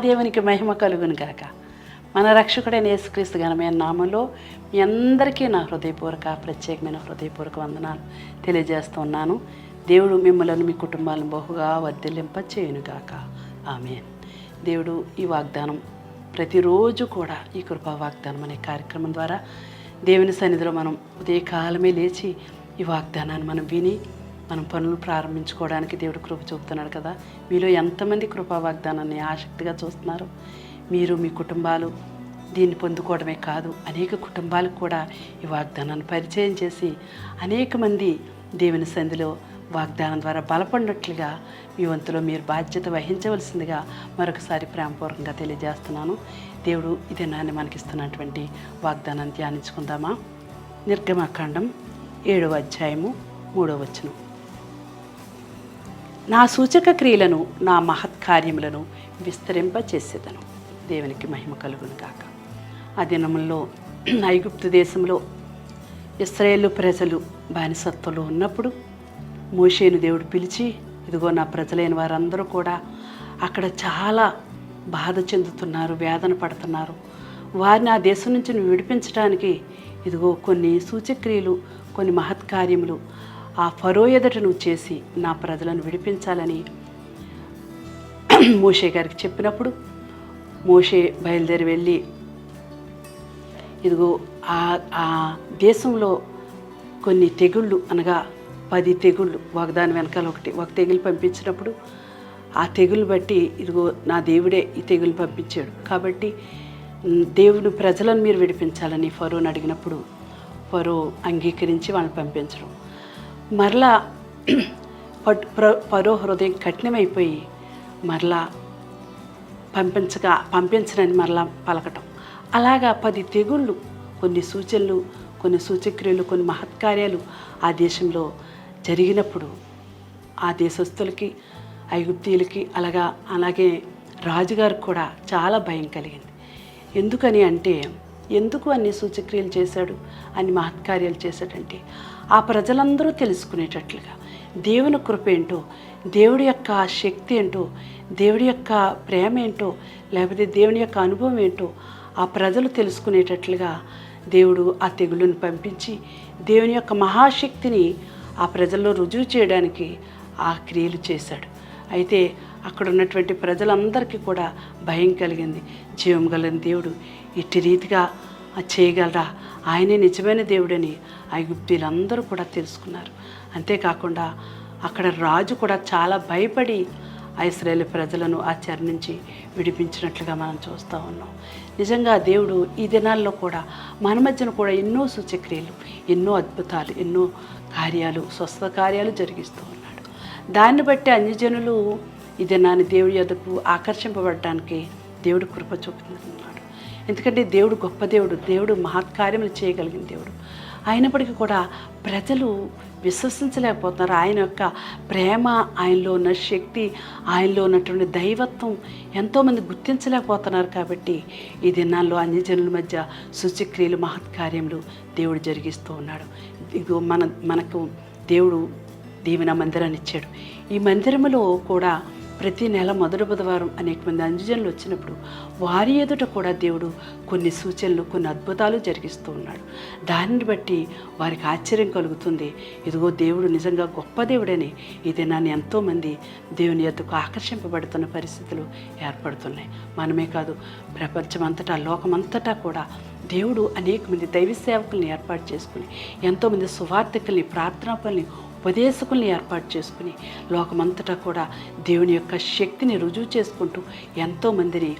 దేవునికి మహిమ కలుగును గాక. మన రక్షకుడైన యేసుక్రీస్తు ఘనమైన నామంలో మీ అందరికీ నా హృదయపూర్వక ప్రత్యేకమైన హృదయపూర్వక వందనాలు తెలియజేస్తున్నాను దేవుడు మిమ్మల్ని మీ కుటుంబాలను బహుగా వర్ధిల్లింప చేయునుగాక ఆమె దేవుడు ఈ వాగ్దానం ప్రతిరోజు కూడా ఈ కృపా వాగ్దానం అనే కార్యక్రమం ద్వారా దేవుని సన్నిధిలో మనం ఉదయకాలమే లేచి ఈ వాగ్దానాన్ని మనం విని మనం పనులు ప్రారంభించుకోవడానికి దేవుడు కృప చూపుతున్నాడు కదా. మీలో ఎంతమంది కృపా వాగ్దానాన్ని ఆసక్తిగా చూస్తున్నారు? మీరు మీ కుటుంబాలు దీన్ని పొందుకోవడమే కాదు అనేక కుటుంబాలకు కూడా ఈ వాగ్దానాన్ని పరిచయం చేసి అనేక మంది దేవుని సంధిలో వాగ్దానం ద్వారా బలపడినట్లుగా మీ వంతులో మీరు బాధ్యత వహించవలసిందిగా మరొకసారి ప్రేమపూర్వకంగా తెలియజేస్తున్నాను. దేవుడు ఇదే నాన్ని మనకిస్తున్నటువంటి వాగ్దానాన్ని ధ్యానించుకుందామా? నిర్గమాకాండం ఏడవ అధ్యాయము మూడవ వచనం. నా సూచక క్రియలను నా మహత్కార్యములను విస్తరింపచేసేదను. దేవునికి మహిమ కలుగును కాక ఆ దినముల్లో ఐగుప్తు దేశంలో ఇస్రాయేలు ప్రజలు బానిసత్వంలో ఉన్నప్పుడు మోషేను దేవుడు పిలిచి ఇదిగో నా ప్రజలైన వారందరూ కూడా అక్కడ చాలా బాధ చెందుతున్నారు వేదన పడుతున్నారు. వారిని ఆ దేశం నుంచి విడిపించడానికి ఇదిగో కొన్ని సూచక్రియలు కొన్ని మహత్కార్యములు ఆ ఫరో ఎదుట నువ్వు చేసి నా ప్రజలను విడిపించాలని మోషే గారికి చెప్పినప్పుడు మోషే బయలుదేరి వెళ్ళి ఇదిగో ఆ ఆ దేశంలో కొన్ని తెగుళ్ళు అనగా పది తెగుళ్ళు ఒకదాని వెనకాల ఒకటి ఒక తెగులు పంపించినప్పుడు ఆ తెగులు బట్టి ఇదిగో నా దేవుడే ఈ తెగులు పంపించాడు. కాబట్టి దేవుని దేవుడు ప్రజలను మీరు విడిపించాలని ఫరోని అడిగినప్పుడు ఫరో అంగీకరించి వాళ్ళని పంపించడం. మరలా పట్- ప్ర- హృదయం కఠినమైపోయి మరలా పంపించగా పంపించనని మరలా పలకటం. అలాగా పది తెగుళ్ళు కొన్ని సూచనలు కొన్ని సూచక్రియలు కొన్ని మహత్కార్యాలు ఆ దేశంలో జరిగినప్పుడు ఆ దేశస్తులకి ఐగుప్తీయులకి అలాగా అలాగే రాజుగారికి కూడా చాలా భయం కలిగింది. ఎందుకని అంటే ఎందుకు అన్ని సూచక్రియలు చేశాడు? అన్ని మహత్కార్యాలు చేశాడంటే ఆ ప్రజలందరూ తెలుసుకునేటట్లుగా దేవుని కృప ఏంటో దేవుడి యొక్క శక్తి ఏంటో దేవుడి యొక్క ప్రేమ ఏంటో లేకపోతే దేవుని యొక్క అనుభవం ఏంటో ఆ ప్రజలు తెలుసుకునేటట్లుగా దేవుడు ఆ తెగులను పంపించి దేవుని యొక్క మహాశక్తిని ఆ ప్రజల్లో రుజువు చేయడానికి ఆ క్రియలు చేశాడు. అయితే అక్కడ ఉన్నటువంటి ప్రజలందరికీ కూడా భయం కలిగింది. జీవం గలని దేవుడు ఇట్టి రీతిగా చేయగలరా? ఆయనే నిజమైన దేవుడని ఐగుప్తీలందరూ కూడా తెలుసుకున్నారు. అంతేకాకుండా అక్కడ రాజు కూడా చాలా భయపడి ఇస్రాయేల్ ప్రజలను ఆ చెర నుంచి విడిపించినట్లుగా మనం చూస్తూ ఉన్నాం. నిజంగా దేవుడు ఈ దినాల్లో కూడా మన మధ్యన కూడా ఎన్నో సూచక్రియలు ఎన్నో అద్భుతాలు ఎన్నో కార్యాలు స్వస్థ కార్యాలు జరిగిస్తూ ఉన్నాడు. దాన్ని బట్టి అన్యజనులు ఇది నాని దేవుడి యొద్దకు ఆకర్షింపబడటానికి దేవుడు కృప చూపుతున్నాడు ఎందుకంటే దేవుడు గొప్ప దేవుడు దేవుడు మహత్కార్యములు చేయగలిగిన దేవుడు. అయినప్పటికీ కూడా ప్రజలు విశ్వసించలేకపోతున్నారు. ఆయన యొక్క ప్రేమ ఆయనలో ఉన్న శక్తి ఆయనలో ఉన్నటువంటి దైవత్వం ఎంతోమంది గుర్తించలేకపోతున్నారు కాబట్టి ఈ దినాల్లో అన్యజనుల మధ్య శుచిక్రియలు మహత్కార్యములు దేవుడు జరిగిస్తూ ఉన్నాడు. ఇదిగో మన మనకు దేవుడు దీవెన మందిరాన్ని ఇచ్చాడు. ఈ మందిరములో కూడా ప్రతి నెల మొదటి బుధవారం అనేక మంది అంజజనులు వచ్చినప్పుడు వారి ఎదుట కూడా దేవుడు కొన్ని సూచనలు కొన్ని అద్భుతాలు జరిగిస్తూ ఉన్నాడు. దానిని బట్టి వారికి ఆశ్చర్యం కలుగుతుంది. ఇదిగో దేవుడు నిజంగా గొప్ప దేవుడని ఈ దినాన్ని ఎంతోమంది దేవుని ఎద్దుకు ఆకర్షింపబడుతున్న పరిస్థితులు ఏర్పడుతున్నాయి. మనమే కాదు ప్రపంచమంతటా లోకమంతటా కూడా దేవుడు అనేక మంది దైవ సేవకుల్ని ఏర్పాటు చేసుకుని ఎంతోమంది సువార్థకుల్ని ప్రార్థనా పనుల్ని ఉపదేశకుల్ని ఏర్పాటు చేసుకుని లోకమంతటా కూడా దేవుని యొక్క శక్తిని రుజువు చేసుకుంటూ ఎంతోమందిని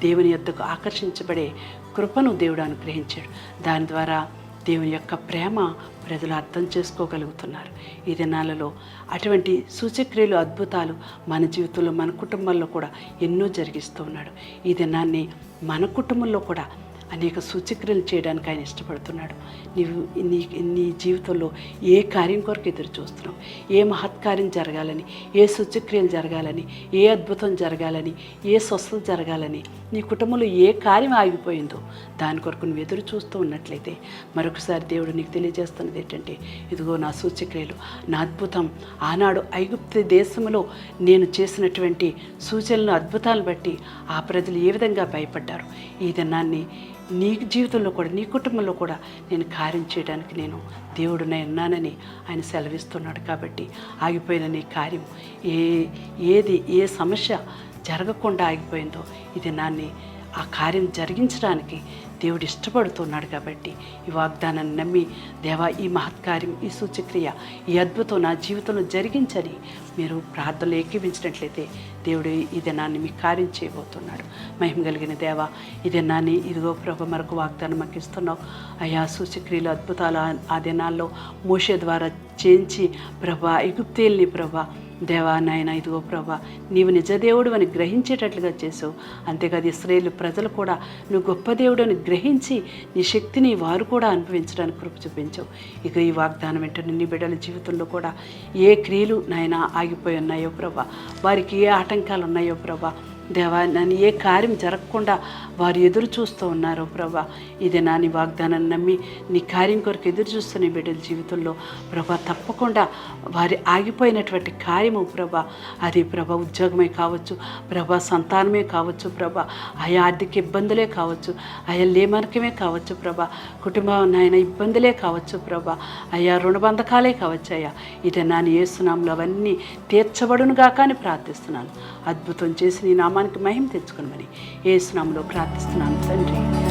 దేవుని యొద్దకు ఆకర్షించబడే కృపను దేవుడు అనుగ్రహించాడు. దాని ద్వారా దేవుని యొక్క ప్రేమ ప్రజలు అర్థం చేసుకోగలుగుతున్నారు. ఈ దినాలలో అటువంటి సూచక్రియలు అద్భుతాలు మన జీవితంలో మన కుటుంబంలో కూడా ఎన్నో జరిగిస్తూ ఉన్నాడు. ఈ దినాన్ని మన కుటుంబంలో కూడా అనేక సూచక్రియలు చేయడానికి ఆయన ఇష్టపడుతున్నాడు. నీవు నీ నీ జీవితంలో ఏ కార్యం కొరకు ఎదురు చూస్తున్నావు? ఏ మహత్కార్యం జరగాలని? ఏ సూచక్రియలు జరగాలని? ఏ అద్భుతం జరగాలని? ఏ స్వస్థత జరగాలని? నీ కుటుంబంలో ఏ కార్యం ఆగిపోయిందో దాని కొరకు నువ్వు ఎదురు చూస్తూ ఉన్నట్లయితే మరొకసారి దేవుడు నీకు తెలియజేస్తున్నది ఏంటంటే ఇదిగో నా సూచక్రియలు నా అద్భుతం. ఆనాడు ఐగుప్తి దేశంలో నేను చేసినటువంటి సూచనలు అద్భుతాలను బట్టి ఆ ప్రజలు ఏ విధంగా భయపడ్డారు? ఈ దినాన్ని నీ జీవితంలో కూడా నీ కుటుంబంలో కూడా నేను కార్యం చేయడానికి నేను దేవుడునే ఉన్నానని ఆయన సెలవిస్తున్నాడు కాబట్టి ఆగిపోయిన నీ కార్యం ఏ ఏది ఏ సమస్య జరగకుండా ఆగిపోయిందో ఇది నాన్ని ఆ కార్యం జరిగించడానికి దేవుడు ఇష్టపడుతున్నాడు కాబట్టి ఈ వాగ్దానాన్ని నమ్మి దేవా ఈ మహత్కార్యం ఈ సూచక్రియ ఈ అద్భుతం నా జీవితంలో జరిగించని మీరు ప్రార్థనలు ఏకీవించినట్లయితే దేవుడు ఈ దినాన్ని మీ కార్యం చేయబోతున్నాడు. మహిమ కలిగిన దేవ ఈ దినాన్ని ఇదిగో ప్రభ మరొక వాగ్దానం మాకు ఇస్తున్నావు. అయా సూచక్రియలు అద్భుతాలు ఆ- ఆ దినాల్లో మోషే ద్వారా చేయించి ప్రభా ఎగుప్తేల్ని ప్రభా దేవా నాయన ఇదిగో ప్రభా నీవు నిజదేవుడు అని గ్రహించేటట్లుగా చేసావు అంతేకాదు ఇస్రాయేల్ ప్రజలు కూడా నువ్వు గొప్ప దేవుడు అని గ్రహించి నీ శక్తిని వారు కూడా అనుభవించడానికి కృప చూపించావు. ఇక ఈ వాగ్దానం వెంటనే నీ బిడ్డల జీవితంలో కూడా ఏ క్రియలు నాయన ఆగిపోయి ఉన్నాయో ప్రభా వారికి ఏ ఆటంకాలు ఉన్నాయో ప్రభా దేవా నన్ను ఏ కార్యం జరగకుండా వారు ఎదురు చూస్తూ ఉన్నారో ప్రభా. ఇది నా నీ వాగ్దానాన్ని నమ్మి నీ కార్యం కొరకు ఎదురు చూస్తున్న బిడ్డల జీవితంలో ప్రభా తప్పకుండా వారి ఆగిపోయినటువంటి కార్యము ప్రభా అది ప్రభా ఉద్యోగమే కావచ్చు ప్రభా సంతానమే కావచ్చు ప్రభా ఆయా ఆర్థిక ఇబ్బందులే కావచ్చు ఆయా లేమనకమే కావచ్చు ప్రభా కుటుంబం నాయన ఇబ్బందులే కావచ్చు ప్రభా అయ్యా రుణబంధకాలే కావచ్చు అయ్యా. ఇది నా ఏసునాములు అవన్నీ తీర్చబడునుగా కానీ ప్రార్థిస్తున్నాను. అద్భుతం చేసి నీ నామానికి మహిమ తెచ్చుకునమని ఏసునామలో ప్రార్థిస్తున్నాను తండ్రి.